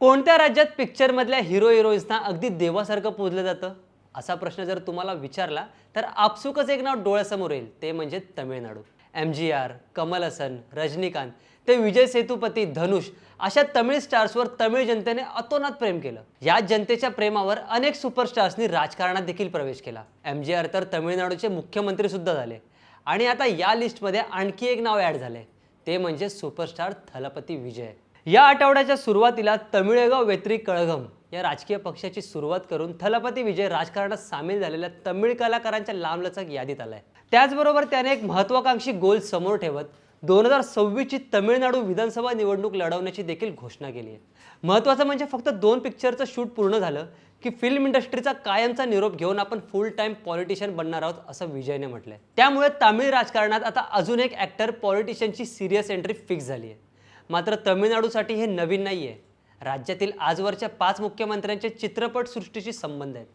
कोणत्या राज्यात पिक्चरमधल्या हिरो हिरोईन्सना अगदी देवासारखं पूजलं जातं? असा प्रश्न जर तुम्हाला विचारला तर आपसुकच एक नाव डोळ्यासमोर येईल. ते म्हणजे Tamil Nadu. M G R Kamal Haasan Rajinikanth ते विजय सेतुपती धनुष अशा तमिळ स्टार्सवर तमिळ जनतेने अतोनात प्रेम केलं. या जनतेच्या प्रेमावर अनेक सुपरस्टार्सनी राजकारणात देखील प्रवेश केला. एम जी आर तर तमिळनाडूचे मुख्यमंत्री सुद्धा झाले. आणि आता या लिस्टमध्ये आणखी एक नाव ॲड झाले ते म्हणजे सुपरस्टार थलपती विजय. या आठवड्याच्या सुरुवातीला तमिळगाव वेत्री कळघम या राजकीय पक्षाची सुरुवात करून थलपती विजय राजकारणात सामील झालेल्या तमिळ कलाकारांच्या लांबलचक यादीत आलाय. त्याचबरोबर त्याने एक महत्वाकांक्षी गोल समोर ठेवत दोन हजार सव्वीसची तमिळनाडू विधानसभा निवडणूक लढवण्याची देखील घोषणा केली आहे. महत्त्वाचं म्हणजे फक्त दोन पिक्चरचं शूट पूर्ण झालं की फिल्म इंडस्ट्रीचा कायमचा निरोप घेऊन आपण फुल टाइम पॉलिटिशियन बनणार आहोत असं विजयने म्हटलंय. त्यामुळे तामिळ राजकारणात आता अजून एक ॲक्टर पॉलिटिशियनची सिरियस एंट्री फिक्स झाली आहे. मात्र तमिळनाडूसाठी हे नवीन नाही आहे राज्यातील आजवरच्या पाच मुख्यमंत्र्यांचे चित्रपटसृष्टीशी संबंध आहेत.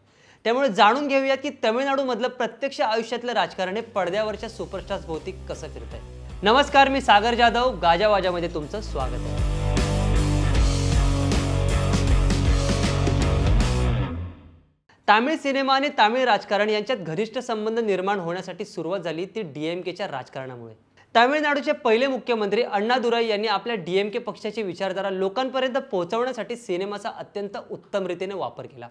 त्यामुळे जाणून घेऊयात की तमिळनाडूमधलं प्रत्यक्ष आयुष्यातलं राजकारण हे पडद्यावरच्या सुपरस्टार्स भोवती कसं फिरत आहे नमस्कार मी सागर जाधव. गाजावाजामध्ये तुमचं स्वागत आहे. तामिळ सिनेमा आणि तामिळ राजकारण यांच्यात घनिष्ठ संबंध निर्माण होण्यासाठी सुरुवात झाली ती डीएमकेच्या राजकारणामुळे. तामिळनाडूचे पहिले मुख्यमंत्री अण्णादुराई यांनी आपल्या डीएमके पक्षाची विचारधारा लोकांपर्यंत पोहोचवण्यासाठी सिनेमाचा अत्यंत उत्तम रीतीने वापर केला.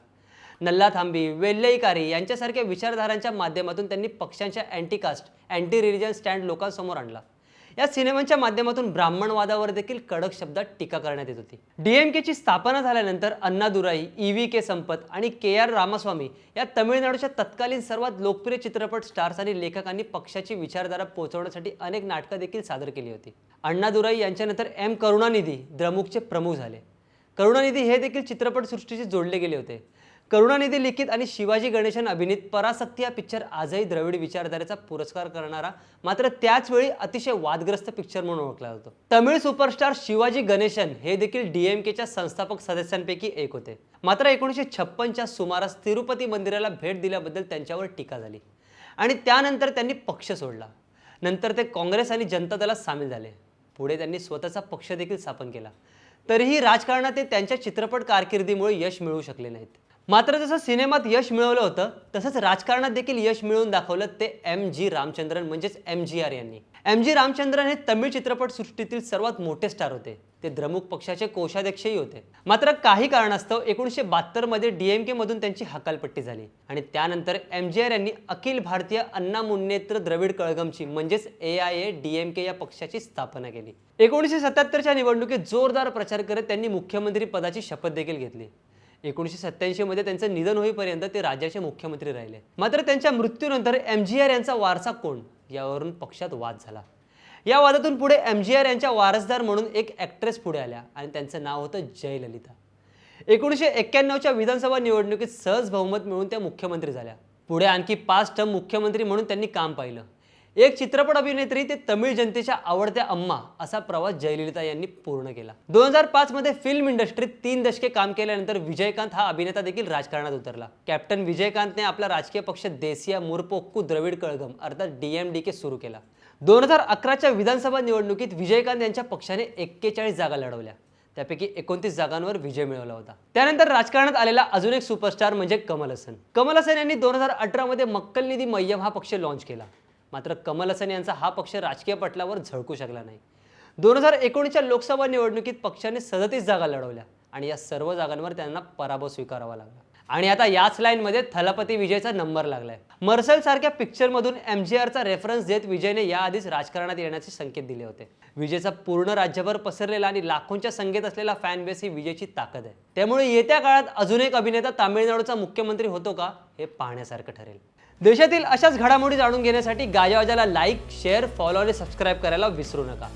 नल्ला थांबी वेल्लईकारी यांच्यासारख्या विचारधारांच्या माध्यमातून त्यांनी पक्षांच्या anti caste anti religion stand लोकांसमोर आणला. या सिनेमांच्या माध्यमातून ब्राह्मणवादावर देखील कडक शब्दात टीका करण्यात येत होती. डीएमकेची स्थापना झाल्यानंतर अण्णादुराई ई व्ही के संपत आणि के आर रामास्वामी या तमिळनाडूच्या तत्कालीन सर्वात लोकप्रिय चित्रपट स्टार्स आणि लेखकांनी पक्षाची विचारधारा पोहोचवण्यासाठी अनेक नाटकं देखील सादर केली होती. अण्णादुराई यांच्यानंतर एम करुणानिधी द्रमुकचे प्रमुख झाले. करुणानिधी हे देखील चित्रपटसृष्टीशी जोडले गेले होते. करुणानिधी लिखित आणि शिवाजी गणेशन अभिनीत पराशक्ती हा पिक्चर आजही द्रविड विचारधारेचा पुरस्कार करणारा मात्र त्याचवेळी अतिशय वादग्रस्त पिक्चर म्हणून ओळखला जातो. तमिळ सुपरस्टार शिवाजी गणेशन हे देखील डीएमकेच्या संस्थापक सदस्यांपैकी एक होते. मात्र एकोणीसशे छप्पनच्या सुमारास तिरुपती मंदिराला भेट दिल्याबद्दल त्यांच्यावर टीका झाली आणि त्यानंतर त्यांनी पक्ष सोडला. नंतर ते काँग्रेस आणि जनता दलात सामील झाले. पुढे त्यांनी स्वतःचा पक्ष देखील स्थापन केला. तरीही राजकारणात ते त्यांच्या चित्रपट कारकिर्दीमुळे यश मिळवू शकले नाहीत. मात्र जसं सिनेमात यश मिळवलं होतं तसंच राजकारणात देखील यश मिळवून दाखवलं ते एम जी रामचंद्रन म्हणजेच एम जी आर यांनी. एम जी रामचंद्रन हे तमिळ चित्रपटसृष्टीतील सर्वात मोठे स्टार होते. ते द्रमुक पक्षाचे कोषाध्यक्षही होते. मात्र काही कारणास्तव एकोणीसशे बहात्तरमध्ये डीएमके मधून त्यांची हकालपट्टी झाली आणि त्यानंतर एम जी आर यांनी अखिल भारतीय अण्णा मुन्नेत्र द्रविड कळगमची म्हणजेच ए आय ए डीएमके या पक्षाची स्थापना केली. एकोणीसशे सत्याहत्तरच्या निवडणुकीत जोरदार प्रचार करत त्यांनी मुख्यमंत्री पदाची शपथ देखील घेतली. एकोणीसशे सत्याऐंशी मध्ये त्यांचं निधन होईपर्यंत ते राज्याचे मुख्यमंत्री राहिले. मात्र त्यांच्या मृत्यूनंतर एम जी आर यांचा वारसा कोण? यावरून पक्षात वाद झाला. या वादातून पुढे एम जी आर यांच्या वारसदार म्हणून एक ॲक्ट्रेस पुढे आल्या आणि त्यांचं नाव होतं जयललिता. एकोणीसशे एक्क्याण्णवच्या विधानसभा निवडणुकीत सहज बहुमत मिळून त्या मुख्यमंत्री झाल्या. पुढे आणखी पाच टर्म मुख्यमंत्री म्हणून त्यांनी काम पाहिलं. एक चित्रपट अभिनेत्री ते तमिळ जनतेच्या आवडत्या अम्मा असा प्रवास जयललिता यांनी पूर्ण केला. दोन हजार पाच मध्ये फिल्म इंडस्ट्रीत तीन दशके काम केल्यानंतर विजयकांत हा अभिनेता देखील राजकारणात उतरला. कॅप्टन विजयकांतने आपला राजकीय पक्ष देसिया मुरपोक्कू द्रविड कळगम अर्थात डीएमडीके सुरू केला. दोन हजार अकराच्या विधानसभा निवडणुकीत विजयकांत यांच्या पक्षाने एक्केचाळीस जागा लढवल्या. त्यापैकी एकोणतीस जागांवर विजय मिळवला होता. त्यानंतर राजकारणात आलेला अजून एक सुपरस्टार म्हणजे कमल हसन. कमल हसन यांनी दोन हजार अठरामध्ये मक्कल निधी मय्यम हा पक्ष लॉन्च केला. मात्र कमल हसन यांचा हा पक्ष राजकीय पटलावर झळकू शकला नाही. दोन हजार एकोणीसच्या लोकसभा निवडणुकीत पक्षाने सदतीस जागा लढवल्या आणि या सर्व जागांवर त्यांना पराभव स्वीकारावा लागला. आणि आता याच लाईनमध्ये थलपती विजयचा नंबर लागलाय. मर्सल सारख्या पिक्चरमधून एम जी आरचा रेफरन्स देत विजयने याआधीच राजकारणात येण्याचे संकेत दिले होते. विजयचा पूर्ण राज्यभर पसरलेला आणि लाखोंच्या संगीत असलेला फॅन बेस ही विजयची ताकद आहे. त्यामुळे येत्या काळात अजून एक अभिनेता तामिळनाडूचा मुख्यमंत्री होतो का हे पाहण्यासारखं ठरेल. देशातील अशाच घडामोडी जाणून घेण्यासाठी गाजावाजाला लाईक शेअर फॉलो आणि सबस्क्राईब करायला विसरू नका.